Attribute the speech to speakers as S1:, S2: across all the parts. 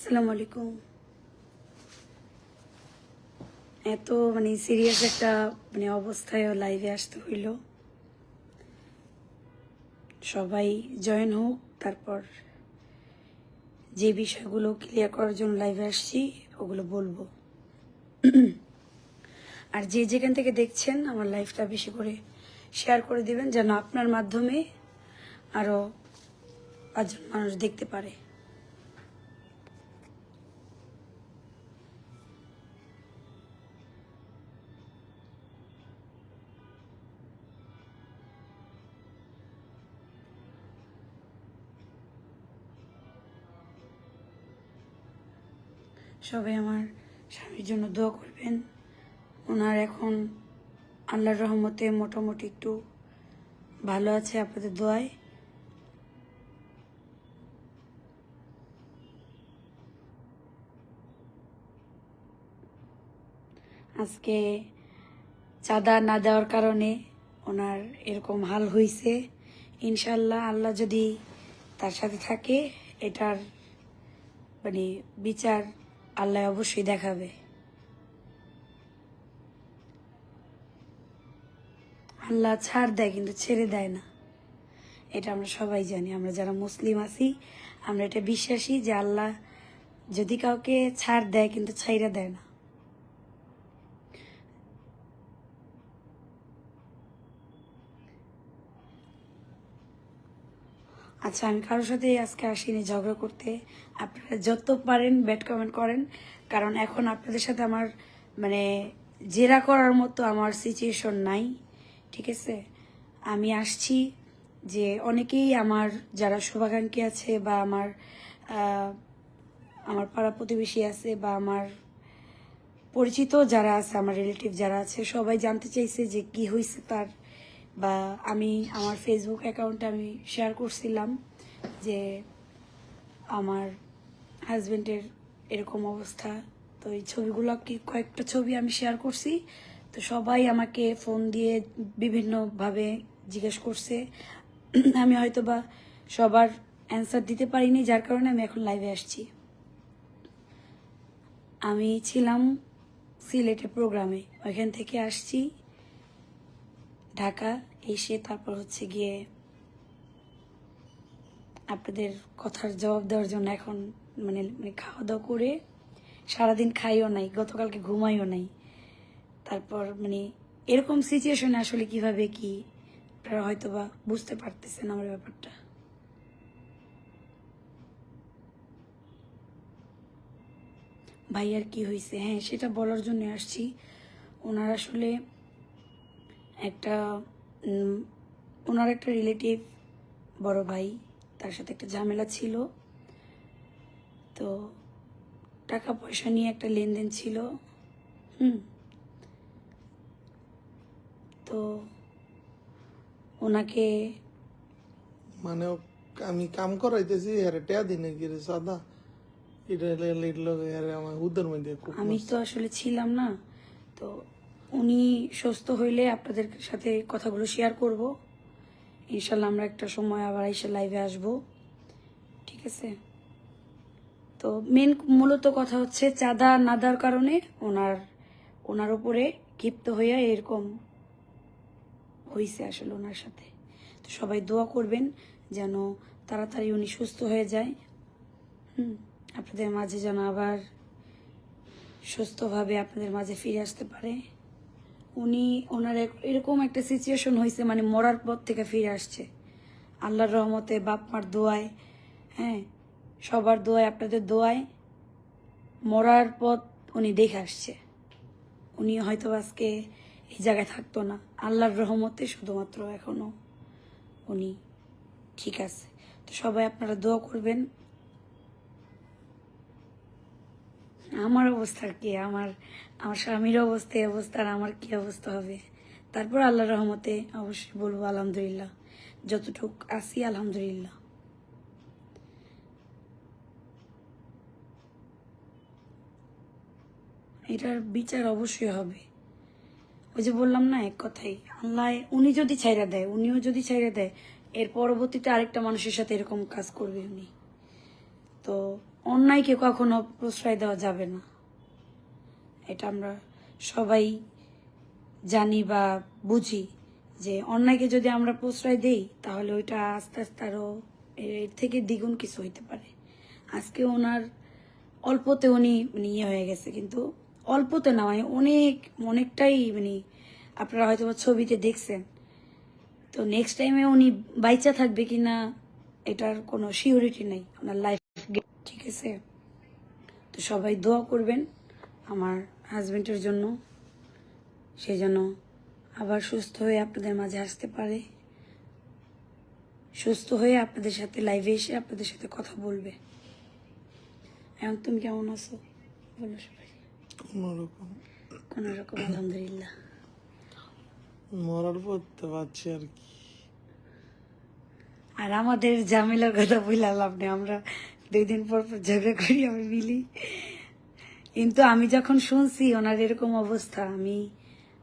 S1: আসসালামু আলাইকুম এত মানে সিরিয়াস একটা মানে অবস্থায় লাইভে আসতে হইল। সবাই জয়েন হোক, তারপর যে বিষয়গুলো ক্লিয়ার করার জন্য লাইভে আসছি, ওগুলো বলব। আর যে যেখান থেকে দেখছেন, আমার লাইফটা বেশি করে শেয়ার করে দিবেন, যেন আপনার মাধ্যমে আরও পাঁচজন মানুষ দেখতে পারে। সবাই আমার স্বামীর জন্য দোয়া করবেন। ওনার এখন আল্লাহর রহমতে মোটামুটি একটু ভালো আছে আপনাদের দোয়ায়। আজকে চাঁদা না দেওয়ার কারণে ওনার এরকম হাল হয়েছে ইনশাল্লাহ আল্লাহ যদি তার সাথে থাকে, এটার মানে বিচার আল্লাহ অবশ্যই দেখাবে। আল্লাহ ছাড় দেয় কিন্তু ছেড়ে দেয় না। এটা আমরা সবাই জানি। আমরা যারা মুসলিম আছি, আমরা এটা বিশ্বাসী যে আল্লাহ যদি কাউকে ছাড় দেয় কিন্তু ছাইরা দেয় না। আচ্ছা আমি কারোর সাথে আজকে আসিনি ঝগড়া করতে। আপনারা যত পারেন ব্যাড কমেন্ট করেন। কারণ এখন আপনাদের সাথে আমার মানে জেরা করার মতো আমার সিচুয়েশন নাই, ঠিক আছে? আমি আসছি যে অনেকেই আমার, যারা শুভাকাঙ্ক্ষী আছে বা আমার আমার পাড়া প্রতিবেশী আছে বা আমার পরিচিত যারা আছে, আমার রিলেটিভ যারা আছে, সবাই জানতে চাইছে যে কি হয়েছে তার বা আমি আমার ফেসবুক অ্যাকাউন্টে আমি শেয়ার করছিলাম যে আমার হাজবেন্ডের এরকম অবস্থা। তো এই ছবিগুলো কি কয়েকটা ছবি আমি শেয়ার করছি। তো সবাই আমাকে ফোন দিয়ে বিভিন্নভাবে জিজ্ঞেস করছে। আমি হয়তো বা সবার অ্যান্সার দিতে পারিনি, যার কারণে আমি এখন লাইভে আসছি। আমি ছিলাম সিলেটে প্রোগ্রামে ওইখান থেকে আসছি ঢাকা। এসে তারপর হচ্ছে গিয়ে আপনাদের কথার জবাব দেওয়ার জন্য এখন মানে মানে খাওয়া দাওয়া করে সারাদিন খাইও নাই, গতকালকে ঘুমাইও নাই। তারপর মানে এরকম সিচুয়েশনে আসলে কীভাবে কি? আপনারা হয়তো বা বুঝতে পারতেছেন আমার ব্যাপারটা। ভাইয়ার কি হয়েছে হ্যাঁ সেটা বলার জন্য আসছি। ওনার আসলে একটা ওনার একটা রিলেটিভ বড় ভাই তার সাথে একটা ঝামেলা ছিল তো টাকা পয়সা নিয়ে একটা লেনদেন ছিল হুম তো ওনাকে
S2: মানে আমি কাম করাইতেছি হ্যারে টেয়া দিনে গিয়ে সাদা এটা আমার মধ্যে
S1: আমি তো আসলে ছিলাম না তো উনি সুস্থ হইলে আপনাদের সাথে কথাগুলো শেয়ার করব। ইনশাল্লাহ আমরা একটা সময় আবার এসে লাইভে আসব। ঠিক আছে? তো মেন মূলত কথা হচ্ছে চাঁদা না দেওয়ার কারণে ওনার ওনার উপরে ক্ষিপ্ত হইয়া এরকম হয়েছে আসলে ওনার সাথে। তো সবাই দোয়া করবেন যেন তাড়াতাড়ি উনি সুস্থ হয়ে যায়। হুম, আপনাদের মাঝে যেন আবার সুস্থভাবে আপনাদের মাঝে ফিরে আসতে পারে। উনি ওনার এরকম একটা সিচুয়েশন হয়েছে মানে মরার পর থেকে ফিরে আসছে। আল্লাহর রহমতে বাপ মার দোয়ায় হ্যাঁ সবার দোয়ায়, আপনাদের দোয়ায় মরার পথ উনি দেখে আসছে। উনি হয়তো আজকে এই জায়গায় থাকতো না। আল্লাহর রহমতে শুধুমাত্র এখনও উনি ঠিক আছে। তো সবাই আপনারা দোয়া করবেন। আমার অবস্থা কি? আমার আমার স্বামীর অবস্থা, এই অবস্থা, আর আমার কি অবস্থা হবে? তারপর আল্লাহ রহমতে অবশ্যই বলব, আলহামদুলিল্লাহ। যতটুক আসি আলহামদুলিল্লাহ। এটার বিচার অবশ্যই হবে। ওই যে বললাম না, এক কথাই, আল্লাহ উনি যদি ছাইরা দেয়, উনিও যদি ছাইরা দেয়, এর পরবর্তীতে আরেকটা মানুষের সাথে এরকম কাজ করবে উনি। তো অন্যায়কে কখনো প্রশ্রয় দেওয়া যাবে না। এটা আমরা সবাই জানি বা বুঝি যে অন্যায়কে যদি আমরা প্রশ্রয় দেই, তাহলে ওইটা আস্তে আস্তে আরও এর থেকে দ্বিগুণ কিছু হইতে পারে। আজকে ওনার অল্পতে উনি মানে ইয়ে হয়ে গেছে, কিন্তু অল্পতে না মানে অনেক, অনেকটাই মানে আপনারা হয়তো ছবিতে দেখছেন। তো নেক্সট টাইমে উনি বাইচা থাকবে কিনা, এটার কোনো সিউরিটি নেই ওনার লাইফ ঠিক আছে তো সবাই দোয়া করবেন আমার হাজবেন্ডের জন্য। সে যেন আবার সুস্থ হয়ে আপনাদের মাঝে আসতে পারে। সুস্থ হয়ে আপনাদের সাথে লাইভে এসে আপনাদের সাথে কথা বলবে। এখন তুমি কেমন আছো? বলো সবাই।
S2: কোনোরকম।
S1: কোন রকম আলহামদুলিল্লাহ।
S2: মরার পড়তে পারছি আর কি।
S1: আর আমাদের ঝামেলার কথা বললাম আপনি আমরা দুই দিন পর পর ঝগড়া করি, আমি মিলি। কিন্তু আমি যখন শুনছি ওনার এরকম অবস্থা, আমি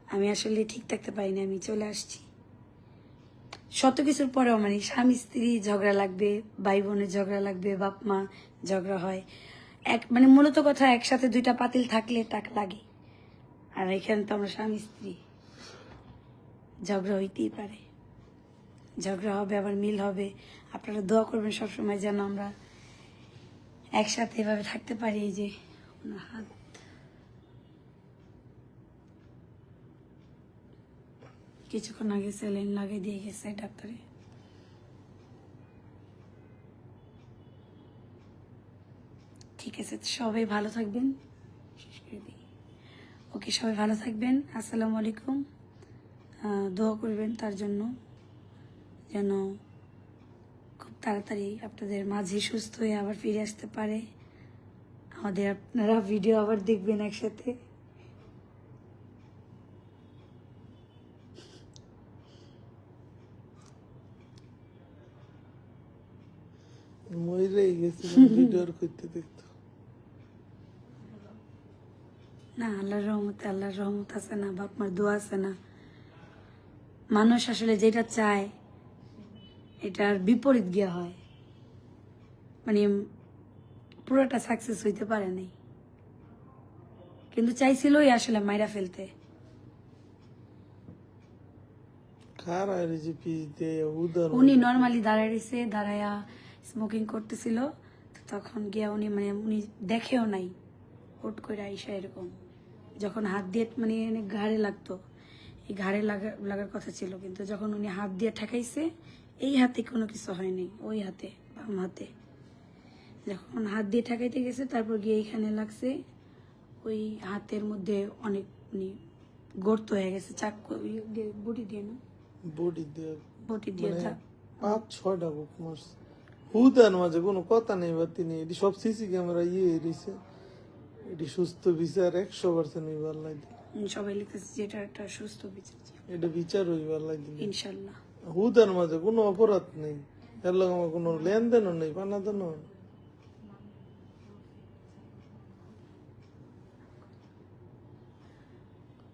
S1: আমি আসলে ঠিক থাকতে পারিনি, আমি চলে আসছি। শত কিছুর পরেও মানে স্বামী, স্ত্রী ঝগড়া লাগবে, ভাই বোনের ঝগড়া লাগবে, বাপ মা ঝগড়া হয়। এক মানে মূলত কথা একসাথে দুইটা পাতিল থাকলে টাক লাগে। আর এখানে তো আমরা স্বামী, স্ত্রী। ঝগড়া হইতেই পারে। ঝগড়া হবে, আবার মিল হবে। আপনারা দোয়া করবেন সবসময় যেন আমরা একসাথে এভাবে থাকতে পারি যে ওনার হাত। কিছুক্ষণ আগে স্যালাইন লাগিয়ে দিয়ে গেছে ডাক্তারে। ঠিক আছে, সবাই ভালো থাকবেন। শেষ করে দিই। ওকে, সবাই ভালো থাকবেন। আসসালামু আলাইকুম। দোয়া করবেন তার জন্য, যেন তাড়াতাড়ি আপনাদের মাঝে সুস্থ হয়ে আবার ফিরে আসতে পারে। আমাদের আপনারা ভিডিও আবার দেখবেন একসাথে।
S2: গেছিলাম ভিডিওর করতে দেখতো।
S1: না আল্লাহর রহমতে আল্লাহর রহমত আছে না বাপ মার দোয়া আছে না। মানুষ আসলে যেটা চায় এটার বিপরীত গিয়া হয়। মানে পুরোটা সাকসেস হইতে পারে নাই। কিন্তু চাইছিলই আসলে মাইরা ফেলতে। উনি নর্মালি দাঁড়ায় রয়েছে দাঁড়ায়া স্মোকিং করতেছিল। তখন গিয়া উনি মানে উনি দেখেও নাই হুট করে আইসা এরকম। যখন হাত দিয়ে মানে ঘাড়ে লাগতো। এই ঘাড়ে লাগা লাগার কথা ছিল কিন্তু যখন উনি হাত দিয়ে ঠেকাইছে এই হাতে কোনো কিছু হয়নি ওই হাতে বাম হাতে। যখন হাত দিয়ে ঠেকাইতে গেছে তারপর গিয়ে এইখানে লাগছে ওই হাতের মধ্যে অনেক মানে গর্ত হয়ে গেছে চাক বটি দিয়ে না?
S2: বডি দিয়ে
S1: বটি দিয়ে
S2: মানে পাঁচ ছয়টা বুক মারছে। হুদার মাঝে কোনো কথা নেই বা তিনি এটি সব সিসি ক্যামেরা ইয়ে রয়েছে এটি সুস্থ বিচার একশো পার্সেন্ট হইবার লাগে।
S1: সবাই লিখতেছে যে এটা একটা সুস্থ বিচার।
S2: এটা বিচার হইবার লাগে।
S1: ইনশাল্লাহ।
S2: হুদার মাঝে কোনো অপরাধ নেই। এর লগে আমার কোনো লেনদেনও নেই পানাদানও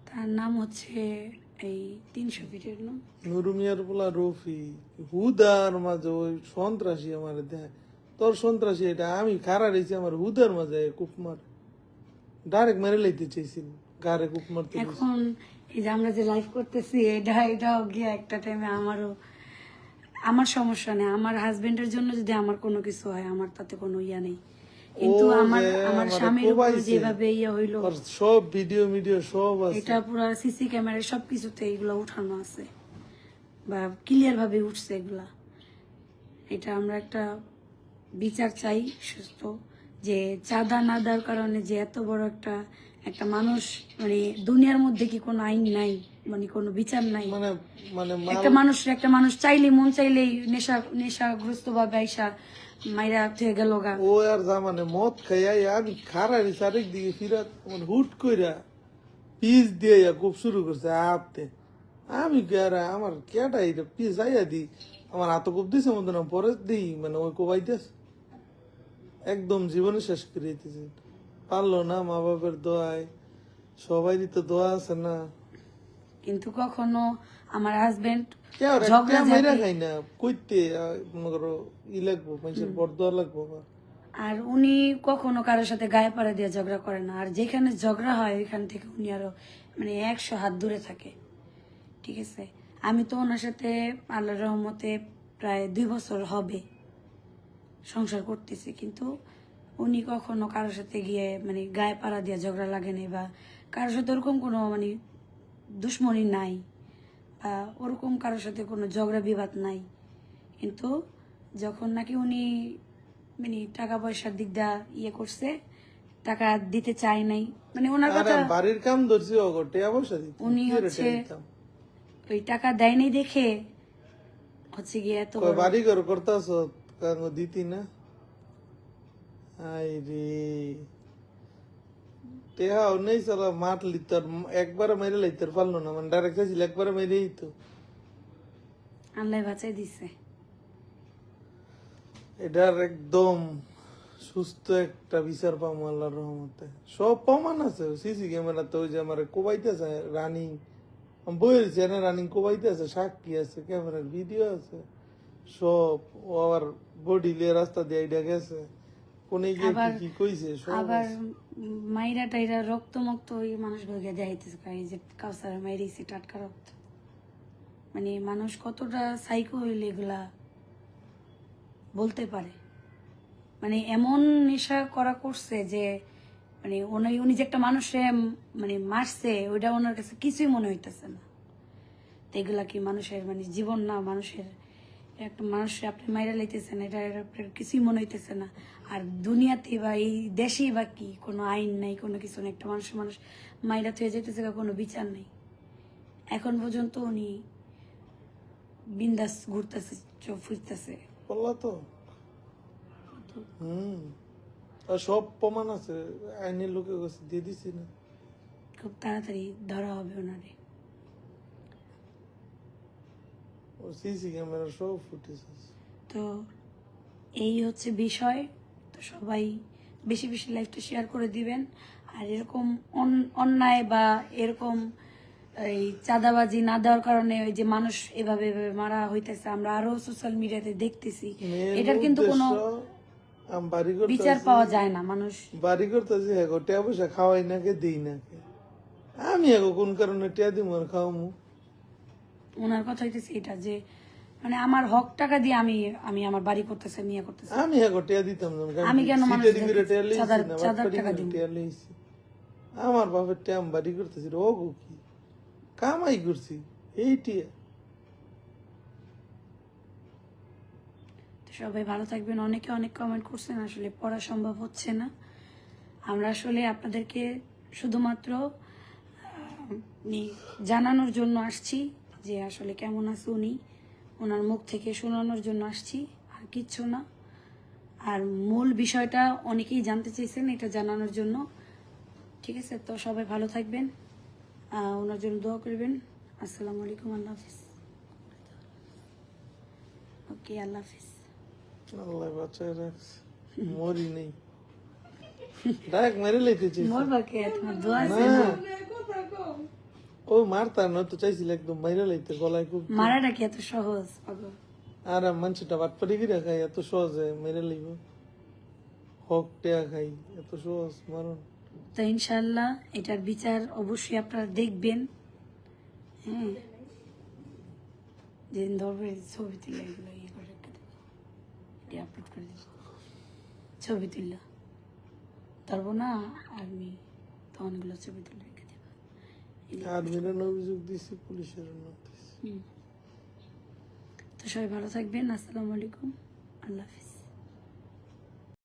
S1: তার নাম হচ্ছে এই তিনশো ফিটের নাম
S2: নুরুমিয়ার পোলা রফি। হুদার মাঝে ওই সন্ত্রাসী আমার দেয়। তোর সন্ত্রাসী এটা আমি খারা রয়েছি আমার হুদার মাঝে কুপ মার। ডাইরেক্ট মেরে লাইতে চাইছিল।
S1: এখন এই যে আমরা যে লাইভ করতেছি এটা এটাও গিয়ে একটা টাইমে আমারও আমার সমস্যা নেই। আমার হাজবেন্ডের জন্য যদি আমার কোনো কিছু হয় আমার তাতে কোনো ইয়া নেই। কিন্তু আমার আমার স্বামীর উপর যেভাবে ইয়ে হইল
S2: সব ভিডিও মিডিও সব আছে।
S1: এটা পুরো সিসি ক্যামেরায় সব কিছুতে এগুলো উঠানো আছে। বা ক্লিয়ার ভাবে উঠছে এগুলা। এটা আমরা একটা বিচার চাই সুস্থ। যে চাঁদা না দেওয়ার কারণে যে এত বড় একটা একটা মানুষ মানে দুনিয়ার মধ্যে কি কোনো আইন নাই? মানে কোনো বিচার নাই?
S2: মানে মানে
S1: একটা মানুষ একটা মানুষ চাইলে মন চাইলেই নেশা নেশাগ্রস্ত ভাবে আইসা মাইরা থেকে গেল গা।
S2: ও আর যা মানে মদ আমি দিকে আমার হুট কইরা পিস দিয়ে খুব শুরু করছে আপতে আমি আমার কেটা এটা পিস আইয়া দি আমার হাত কোপ দিছে মতো না পরে দিই মানে ওই কোবাইতেছে একদম জীবনে শেষ করে দিতেছে পারল না মা বাবার দোয়ায়। সবাইরই তো দোয়া আছে না।
S1: কিন্তু কখনো আমার হাজবেন্ড
S2: আর
S1: ঝগড়া
S2: মেরা খাই না। কইতে মনে করো ই লাগবো মানুষের বর দোয়া লাগবো
S1: আর উনি কখনো কারোর সাথে গায়ে পাড়া দিয়ে ঝগড়া করে না। আর যেখানে ঝগড়া হয় ওইখান থেকে উনি আরও মানে একশো হাত দূরে থাকে। ঠিক আছে? আমি তো ওনার সাথে আল্লাহর রহমতে প্রায় দুই বছর হবে। সংসার করতেছি কিন্তু উনি কখনো কারোর সাথে গিয়ে মানে গায়ে পাড়া দিয়ে ঝগড়া লাগেনি বা কারোর সাথে ওরকম কোনো মানে দুশ্মনী নাই বা ওরকম কারোর সাথে কোনো ঝগড়া বিবাদ নাই। কিন্তু যখন নাকি উনি মানে টাকা পয়সার দিক দা ইয়ে করছে টাকা দিতে চায় নাই মানে ওনার কথা
S2: বাড়ির কাম ধরছি অগো টিয়া পয়সা দিত।
S1: উনি হচ্ছে ওই টাকা দেয় নাই দেখে হচ্ছে গিয়ে এত বাড়ি
S2: ঘর করতাছ? কাঙ্গ দিতি না? আই রে। টেহা নেই সালা মাঠ লিতার একবারে মেরে লাইতার পারল না মানে ডাইরেক্ট চাইছিল একবারে মেরেই তো।
S1: আল্লাহ বাঁচাই দিছে।
S2: এটার একদম সুস্থ একটা বিচার পাবো আল্লাহর রহমতে। সব প্রমাণ আছে সিসি ক্যামেরাতে ওই যে আমার কোবাইতেছে রানিং বইয়ের চেনে রানিং কোবাইতেছে সাক্ষী আছে ক্যামেরার ভিডিও আছে। সব ও আবার বডি লিয়ে রাস্তা দিয়ে আইডা গেছে। কোনে গিয়ে কি
S1: আবার-
S2: কি কইছে সব
S1: আবার মাইরা টাইরা রক্ত মুক্ত ওই মানুষগুলোকে দেখাইতেছে কয় এই যে কাউসার মাইরিছে টাটকা রক্ত। মানে মানুষ কতটা সাইকো হইলে এগুলা বলতে পারে। মানে এমন নেশা করা করছে যে মানে উনি উনি যে একটা মানুষে মানে মারছে ওইটা ওনার কাছে কিছুই মনে হইতেছে না। তো এগুলা কি মানুষের মানে জীবন না মানুষের একটা মানুষ আপনি মাইরা লাইতেছেন এটা আপনার কিছুই মনে হইতেছে না। আর দুনিয়াতে বা এই দেশেই বা কি কোনো আইন নাই কোনো কিছু নেই একটা মানুষ মানুষ মাইরা থয়ে যেতেছে বা কোনো বিচার নেই। এখন পর্যন্ত উনি বিন্দাস ঘুরতেছে চোখ ফুরতেছে
S2: বললা তো? হুম। আর সব প্রমাণ আছে আইনের লোকের কাছে দিয়ে দিছি না।
S1: খুব তাড়াতাড়ি ধরা হবে ওনারে।
S2: ও সিসি ক্যামেরা সব ফুটেজ আছে।
S1: তো এই হচ্ছে বিষয়। তো সবাই বেশি বেশি লাইফটা শেয়ার করে দিবেন। আর এরকম অন্যায় বা এরকম এই চাঁদাবাজি না দেওয়ার কারণে ওই যে মানুষ এভাবে মারা হইতেছে আমরা আরও সোশ্যাল মিডিয়াতে দেখতেছি। এটার কিন্তু কোনো বিচার পাওয়া যায় না মানুষ।
S2: বাড়ি করতেছি হ্যাঁ গো টিয়া পয়সা খাওয়াই না কে দিই না কে। আমি এখন কোন কারণে টিয়া দিব আর খাওয়ামু?
S1: ওনার কথা হইতেছে এটা যে মানে আমার হক টাকা দিয়ে আমি আমি আমার বাড়ি করতেছি মিয়া করতেছি।
S2: আমি এখন টিয়া দিতাম
S1: আমি কেন মানুষদের
S2: সিটারি করে টিয়া লইছি
S1: চাঁদার-
S2: না
S1: চাঁদার
S2: বাটপারি
S1: টাকা?
S2: আমার বাপের টিয়া আমি বাড়ি করতেছি ও কি? কামাই করছি এই টিয়া
S1: তো সবাই ভালো থাকবেন অনেকে অনেক কমেন্ট করছেন আসলে পড়া সম্ভব হচ্ছে না। আমরা আসলে আপনাদেরকে শুধুমাত্র জানানোর জন্য আসছি। যে আসলে কেমন আছে উনি ওনার মুখ থেকে শোনানোর জন্য আসছি আর কিচ্ছু না। আর মূল বিষয়টা অনেকেই জানতে চাইছেন এটা জানানোর জন্য। ঠিক আছে তো সবাই ভালো থাকবেন ওনার জন্য দোয়া করবেন। আসসালামু আলাইকুম আল্লাহ হাফিজ। ওকে আল্লাহ হাফিজ।
S2: আল্লাহ মরি নেই। মেরে
S1: মরবা কে? তোমার দোয়া আছে
S2: না? ও মারতা না তো চাইছিল একদম মাইরা লাইতে গলায় খুব
S1: মারাটা কি এত সহজ?
S2: আর মানুষটা বাটপারি করে খাই এত সহজে মেরে লইব। হক টেয়া খাই এত সহজ মারণ
S1: তো ইনশাল্লাহ এটার বিচার অবশ্যই আপনারা দেখবেন। হ্যাঁ। যেদিন ধরবে ছবি তুলে এগুলো ইয়ে করে রেখে দেবো। এটি আপলোড করে দেবো। ছবি তুললা। ধরবো না আমি তখন এগুলো ছবি তুলে রেখে দেবো এগুলো-
S2: আর মেরান অভিযোগ দিছি পুলিশের
S1: তো সবাই ভালো থাকবেন, আসসালামু আলাইকুম। আল্লাহ হাফিজ।